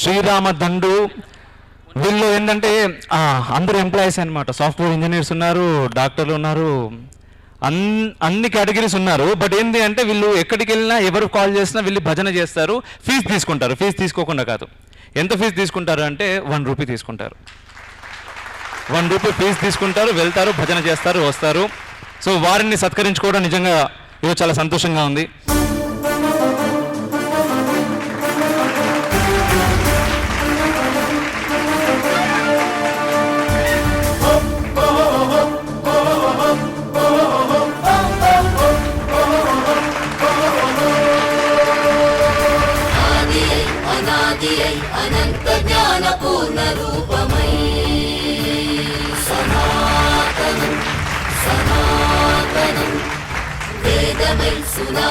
శ్రీరామ దండు వీళ్ళు ఏంటంటే అందరు అందరూ ఎంప్లాయీస్ అనమాట సాఫ్ట్వేర్ ఇంజనీర్స్ ఉన్నారు డాక్టర్లు ఉన్నారు అన్ అన్ని కేటగిరీస్ ఉన్నారు. బట్ ఏంటి అంటే వీళ్ళు ఎక్కడికి వెళ్ళినా ఎవరు కాల్ చేసినా వీళ్ళు భజన చేస్తారు. ఫీజు తీసుకుంటారు. ఫీజు తీసుకోకుండా కాదు. ఎంత ఫీజు తీసుకుంటారు అంటే వన్ రూపీ తీసుకుంటారు. వన్ రూపీ ఫీజు తీసుకుంటారు వెళ్తారు భజన చేస్తారు వస్తారు. సో వారిని సత్కరించుకోవడం నిజంగా ఇది చాలా సంతోషంగా ఉంది.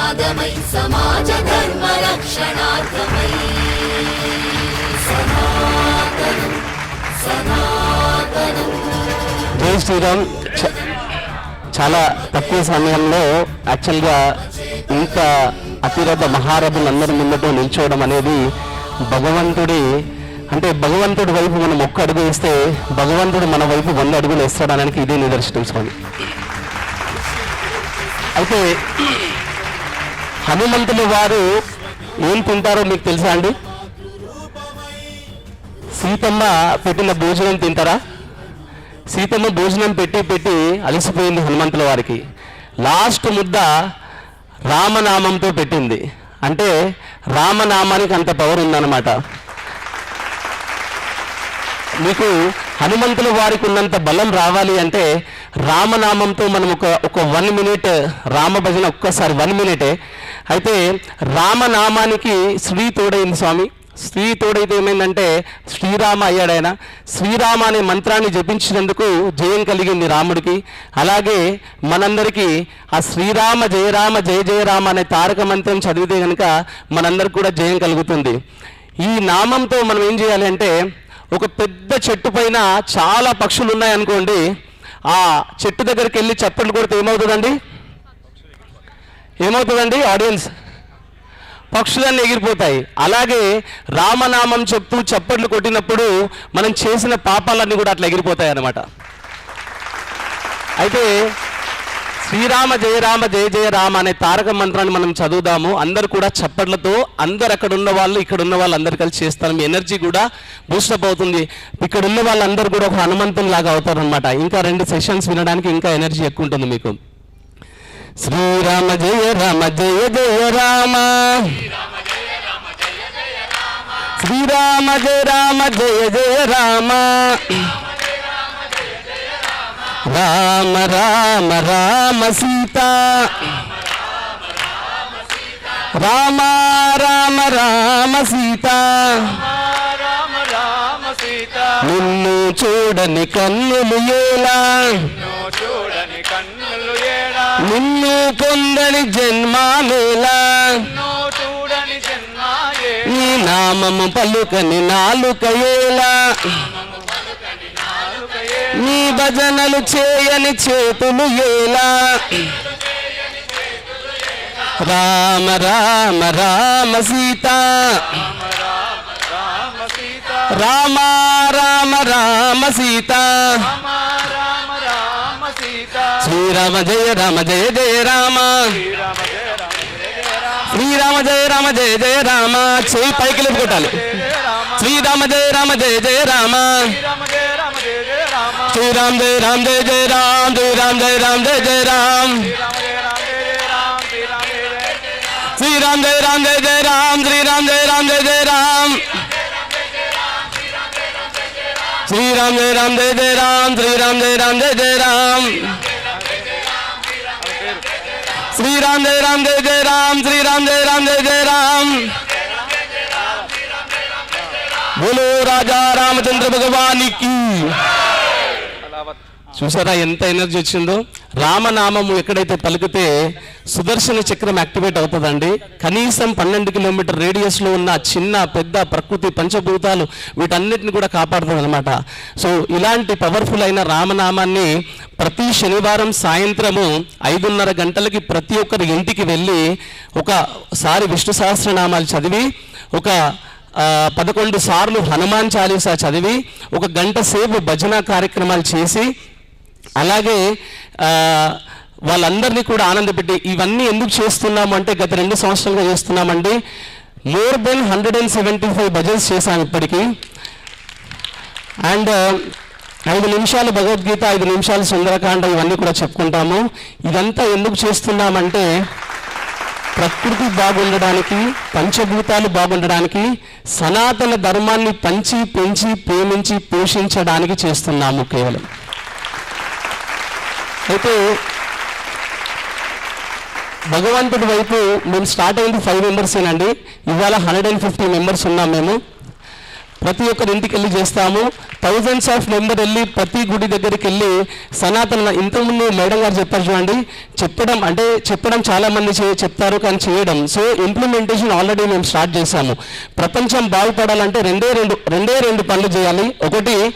సునాదమై సమాజ ధర్మ రక్షణార్థమై. సనాతనం సనాతనం. జై శ్రీరామ్. చాలా తక్కువ సమయంలో యాక్చువల్గా ఇంత అతిరథ మహారథులందరి ముందట నిల్చోవడం అనేది భగవంతుడి అంటే భగవంతుడి వైపు మనం ఒక్క అడుగు వేస్తే భగవంతుడు మన వైపు వంద అడుగులు వేస్తాడనడానికి ఇదే నిదర్శనం స్వామి. అయితే హనుమంతులు వారు ఏం తింటారో మీకు తెలుసా అండి? సీతమ్మ పెట్టిన భోజనం తింటారా? సీతమ్మ భోజనం పెట్టి పెట్టి అలసిపోయింది హనుమంతుల వారికి. లాస్ట్ ముద్ద రామనామంతో పెట్టింది. అంటే రామనామానికి అంత పవర్ ఉందన్నమాట. మీకు హనుమంతుల వారికి ఉన్నంత బలం రావాలి అంటే రామనామంతో మనం ఒక ఒక వన్ మినిట్ రామ భజన ఒక్కసారి వన్ మినిటే అయితే రామనామానికి శ్రీ తోడైంది స్వామి. శ్రీ తోడైతే ఏమైందంటే శ్రీరామ అయ్యాడాయన శ్రీరామ అనే మంత్రాన్ని జపించినందుకు జయం కలిగింది రాముడికి. అలాగే మనందరికీ ఆ శ్రీరామ జయరామ జయ జయరామ అనే తారక మంత్రం చదివితే కనుక మనందరికి కూడా జయం కలుగుతుంది. ఈ నామంతో మనం ఏం చేయాలి అంటే ఒక పెద్ద చెట్టు పైన చాలా పక్షులు ఉన్నాయనుకోండి ఆ చెట్టు దగ్గరికి వెళ్ళి చప్పట్లు కొడితే ఏమవుతుందండి? ఏమవుతుందండి? ఆడియన్స్ పక్షులన్నీ ఎగిరిపోతాయి. అలాగే రామనామం చెప్తూ చప్పట్లు కొట్టినప్పుడు మనం చేసిన పాపాలన్నీ కూడా అట్లా ఎగిరిపోతాయి అన్నమాట. అయితే శ్రీరామ జయ రామ జయ జయ రామ అనే తారక మంత్రాన్ని మనం చదువుదాము. అందరు కూడా చప్పట్లతో అందరు అక్కడ ఉన్న వాళ్ళు ఇక్కడ ఉన్న వాళ్ళు అందరు కలిసి చేస్తారు. మీ ఎనర్జీ కూడా బూస్టప్ అవుతుంది. ఇక్కడ ఉన్న వాళ్ళందరూ కూడా ఒక హనుమంతుని లాగా అవుతారు అనమాట ఇంకా రెండు సెషన్స్ వినడానికి ఇంకా ఎనర్జీ ఎక్కువ ఉంటుంది మీకు. శ్రీరామ జయ రామ జయ జయ రామ. శ్రీరామ జయ రామ జయ జయ రామ. రామ రామ రామ సీత. రామ రామ రామ సీత. రామ రామ నిన్ను చూడని కన్నులు ఎలా నిన్ను పొందని జన్మాలేలా. నో నామము పలుకని నాలుక ఏలా నీ భజనలు చేయని చేతులు ఏలా. రామ రామ రామ సీత. రామ సీత రామ రామ రామ సీత. రామ రామ రామ సీత శ్రీరామ జయ రామ జయ జయ రామ. శ్రీరామ జయ రామ జయ జయ రామ. శ్రీరామ జయ రామ జయ జయ రామ చేయి పైకి లేపు కొట్టాలి. జయ రామ శ్రీరామ జయ రామ జయ జయ రామ. శ్రీరామ జయ రామ జయ జయ రామ. శ్రీరామ్ జయ రామ్ జయ జయ రామ్. శ్రీరామ్ జయ రామ్ జయ జయ రామ్. శ్రీరామ జయ రామ జయ జయ రామ. శ్రీరామ జయ రామ జయ జయ రామ. శ్రీరామ్ జయ రామ్ జయ జయ రామ్. శ్రీరామ్ జయ రామ్ జయ జయ రామ్ శ్రీరామ్ జయ రామ్ జయ జయ రామ్ శ్రీరామ్ జయ రామ్ జయ జయ రామ్ బోలో రాజా రామచంద్ర భగవానికి చూసారా ఎంత ఎనర్జీ వచ్చిందో? రామనామము ఎక్కడైతే పలికితే సుదర్శన చక్రం యాక్టివేట్ అవుతుందండి. కనీసం పన్నెండు కిలోమీటర్ రేడియస్లో ఉన్న చిన్న పెద్ద ప్రకృతి పంచభూతాలు వీటన్నిటిని కూడా కాపాడుతుంది అనమాట సో ఇలాంటి పవర్ఫుల్ అయిన రామనామాన్ని ప్రతి శనివారం సాయంత్రము ఐదున్నర గంటలకి ప్రతి ఒక్కరి ఇంటికి వెళ్ళి ఒకసారి విష్ణు సహస్రనామాలు చదివి ఒక పదకొండు సార్లు హనుమాన్ చాలీసా చదివి ఒక గంట సేపు భజన కార్యక్రమాలు చేసి అలాగే వాళ్ళందరినీ కూడా ఆనందపెట్టి ఇవన్నీ ఎందుకు చేస్తున్నాము అంటే గత రెండు సంవత్సరాలుగా చేస్తున్నామండి. More than hundred and seventy five bhajans చేశాం ఇప్పటికీ. అండ్ ఐదు నిమిషాలు భగవద్గీత ఐదు నిమిషాలు సుందరకాండ ఇవన్నీ కూడా చెప్పుకుంటాము. ఇదంతా ఎందుకు చేస్తున్నామంటే ప్రకృతి బాగుండడానికి పంచభూతాలు బాగుండడానికి సనాతన ధర్మాన్ని పంచి పెంచి ప్రేమించి పోషించడానికి చేస్తున్నాము కేవలం. అయితే భగవంతుడి వైపు మేము స్టార్ట్ అయింది ఫైవ్ మెంబర్సేనండి ఇవాళ హండ్రెడ్ అండ్ ఫిఫ్టీ మెంబర్స్ ఉన్నాం మేము. ప్రతి ఒక్కరి ఇంటికి వెళ్ళి చేస్తాము. థౌజండ్స్ ఆఫ్ మెంబర్ వెళ్ళి ప్రతి గుడి దగ్గరికి వెళ్ళి సనాతన ఇంతకుముందు మేడం గారు చెప్పారు చూడండి. చెప్పడం అంటే చెప్పడం చాలామంది చే- చెప్తారు కానీ చేయడం. సో ఇంప్లిమెంటేషన్ ఆల్రెడీ మేము స్టార్ట్ చేశాము. ప్రపంచం బాగుపడాలంటే రెండే రెండు రెండే రెండు పనులు చేయాలి. ఒకటి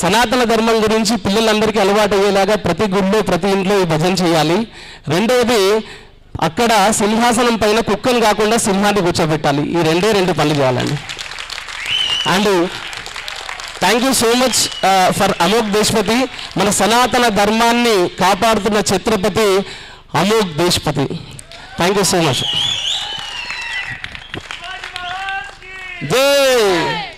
సనాతన ధర్మం గురించి పిల్లలందరికీ అలవాటు అయ్యేలాగా ప్రతి గుడిలో ప్రతి ఇంట్లో ఈ భజన చేయాలి. రెండవది అక్కడ సింహాసనం పైన కుక్కను కాకుండా సింహాన్ని కూర్చోబెట్టాలి. ఈ రెండే రెండు పనులు చేయాలండి. And thank you so much for Amok Deshpati. మన సనాతన ధర్మాన్ని కాపాడుతున్న Chhatrapati Amok Deshpati. Thank you so much. జై!